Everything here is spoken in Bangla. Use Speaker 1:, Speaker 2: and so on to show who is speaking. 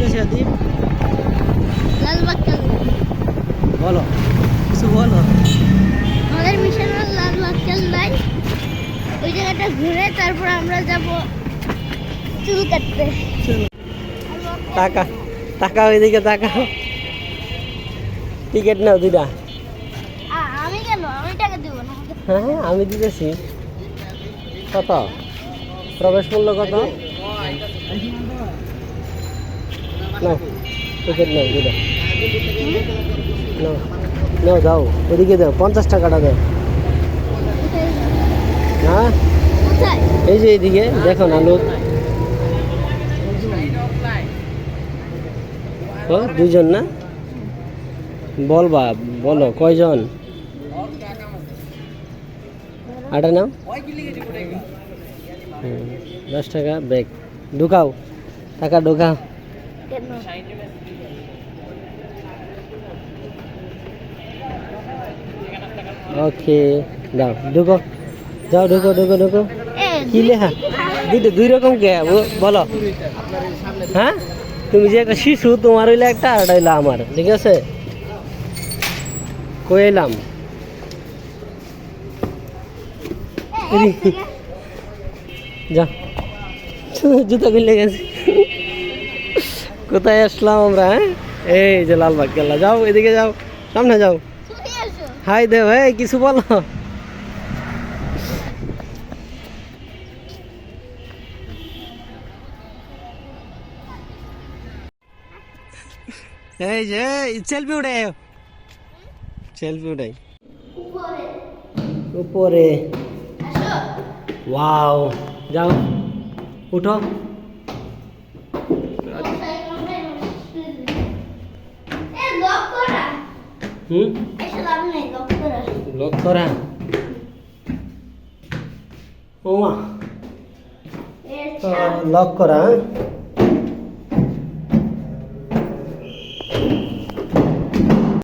Speaker 1: গেছে
Speaker 2: লালবাগ
Speaker 1: বলো কিছু বলো।
Speaker 2: আমাদের মিশন ওই জায়গাটা ঘুরে তারপর আমরা যাব চুল কাটতে।
Speaker 1: টাকা টাকা ওইদিকে টাকা টিকিট নাও দুইটা।
Speaker 2: আমি কেন? আমি টাকা দিব না।
Speaker 1: হ্যাঁ আমি দিতেছি। কত? প্রবেশ মূল্য কত? নাও টিকিট নাও দুইটা নাও। নাও দাও, ওদিকে দাও, পঞ্চাশ টাকাটা দাও। হ্যাঁ? এই যে এইদিকে, দেখো না, লোক। ও, দুজন না? বলবা বলো, কয়জন? আটা নাও। দশ টাকা ব্যাগ। ঢুকাও, টাকা ঢুকাও।
Speaker 2: কেন
Speaker 1: ওকে দাও ঢুকো। যাও ঢুকো ঢুকো ঢুকো। কি লেখা? দুইটা দুই রকম কে? বলো। হ্যাঁ? তুমি যে একটা শিশু তোমার হইলে একটা আর হইল আমার ঠিক আছে? কই এলাম? যা। জুতা খুলে গেছে। কোথায় আসলাম আমরা হ্যাঁ? এই যে লালবাগ কেল্লা যাও এদিকে যাও সামনে যাও।
Speaker 2: ছুটি আসো।
Speaker 1: হাই দেব এই কিছু বলো। এই যে সেলফি উঠাই সেলফি উঠাই।
Speaker 2: উপরে।
Speaker 1: উপরে।
Speaker 2: আসো।
Speaker 1: ওয়াও যাও। উঠো
Speaker 2: এ লক করা
Speaker 1: হুম
Speaker 2: লক করা
Speaker 1: ও করা লক করা হ্যাঁ?